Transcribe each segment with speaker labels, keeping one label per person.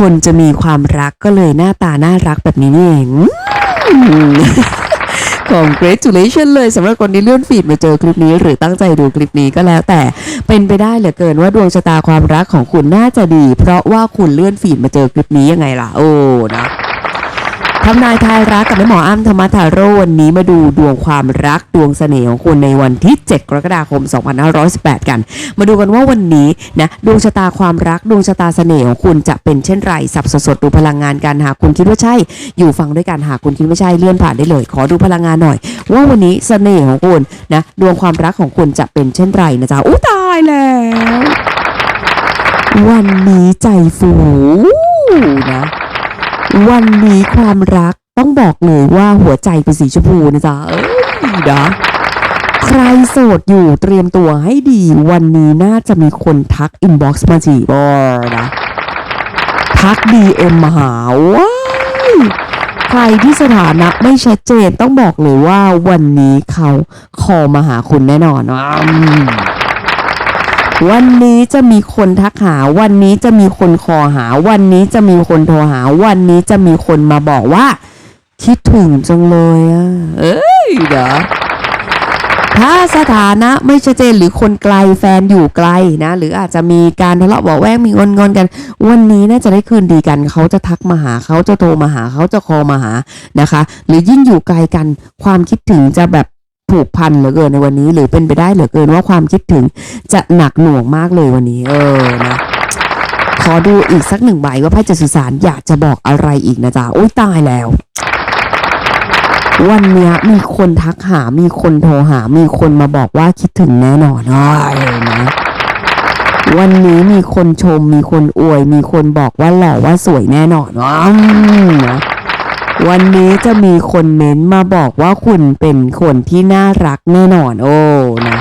Speaker 1: คนจะมีความรักก็เลยหน้าตาน่ารักแบบนี้นี่เองของ congratulation เลยสำหรับคนที่เลื่อนฟีดมาเจอคลิปนี้ หรือตั้งใจดูคลิปนี้ก็แล้วแต่เป็นไปได้เหลือเกินว่าดวงชะตาความรักของคุณน่าจะดี เพราะว่าคุณเลื่อนฟีดมาเจอคลิปนี้ยังไงล่ะ โอ้นะ ทำนายทายรักกับแม่หมออ้ำธรรมทาโรวันนี้มาดูดวงความรักดวงเสน่ห์ของคุณในวันที่ 7 กรกฎาคม 2518 กัน มาดูกันว่าวันนี้นะดวงชะตาความรักดวงชะตาเสน่ห์ของคุณจะเป็นเช่นไรสับสดดูพลังงานกันหากคุณคิดว่าใช่ อยู่ฟังด้วยกันหากคุณคิดว่าใช่เลื่อนผ่านได้เลย ขอดูพลังงานหน่อย ว่าวันนี้เสน่ห์ของคุณนะดวงความรักของคุณจะเป็นเช่นไรนะจ๊ะอู้ตายแล้ว วันนี้ใจฟูนะ วันนี้ความรักต้องบอกเลยว่าหัวใจเป็นสีชมพูนะจ๊ะเอ้ยนะใครโสดอยู่เตรียมตัวให้ดีวันนี้น่าจะมีคนทักอินบ็อกซ์มาจีบอนะทักดีเอ็มมาหาว้ายใครที่สถานะไม่ชัดเจนต้องบอกเลยว่าวันนี้เขาคอมาหาคุณแน่นอนอ วันนี้จะมีคนทักหา วันนี้จะมีคนคอหา วันนี้จะมีคนโทรหา วันนี้จะมีคนมาบอกว่า คิดถึงจังเลยอะ เอ้ยเดี๋ยวถ้าสถานะไม่ชัดเจนหรือคนไกลแฟนอยู่ไกลนะ หรืออาจจะมีการทะเลาะเบาแวงมีงอนงอนกัน วันนี้น่าจะได้คืนดีกัน เขาจะทักมาหาเขาจะโทรมาหาเขาจะคอมาหานะคะ หรือยิ่งอยู่ไกลกัน ความคิดถึงจะแบบ ผูกพันเหลือเกินในวันนี้ หรือเป็นไปได้เหลือเกินว่าความคิดถึงจะหนักหน่วงมากเลยวันนี้ เออนะขอดูอีกสักหนึ่งใบว่าไพ่จะสื่อสารอยากจะบอกอะไรอีกนะจ๊ะโอ้ยตายแล้ว วันเนี้ยมีคนทักหา มีคนโทรหา มีคนมาบอกว่าคิดถึงแน่นอนอ้ายนะวันนี้มีคนชม มีคนอวย มีคนบอกว่าหล่อว่าสวยแน่นอนว้าวนะ วันนี้จะมีคนเม้นมาบอกว่าคุณเป็นคนที่น่ารักแน่นอนโอ้นะ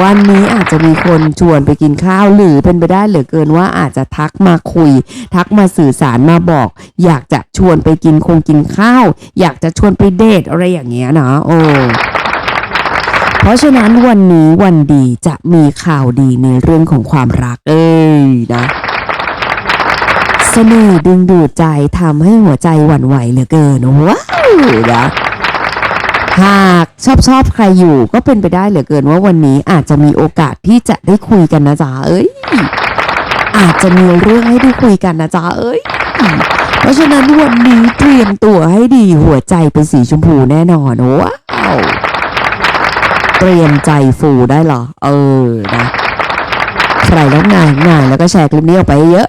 Speaker 1: วันนี้อาจจะมีคนชวนไปกินข้าวหรือเป็นไปได้เหลือเกินว่าอาจจะทักมาคุย ทักมาสื่อสารมาบอก อยากจะชวนไปกินคงกินข้าว อยากจะชวนไปเดทอะไรอย่างเงี้ยนะโอ้เพราะฉะนั้นวันนี้วันดีจะมีข่าวดีในเรื่องของความรักเอ้ยนะ สน่ห์ดึงดูดใจทำให้หัวใจหวั่นไหวเหลือเกินว้าวนะหากชอบชอบใครอยู่ก็เป็นไปได้เหลือเกินว่าวันนี้อาจจะมีโอกาสที่จะได้คุยกันนะจ๊ะเอ้ย อาจจะมีเรื่องให้ได้คุยกันนะจ๊ะเอ้ย เพราะฉะนั้นวันนี้เตรียมตัวให้ดีหัวใจเป็นสีชมพูแน่นอนว้าวเตรียมใจฟูได้เหรอ เออนะใครแล้วงานงานแล้วก็แชร์คลิปนี้ออกไปเยอะ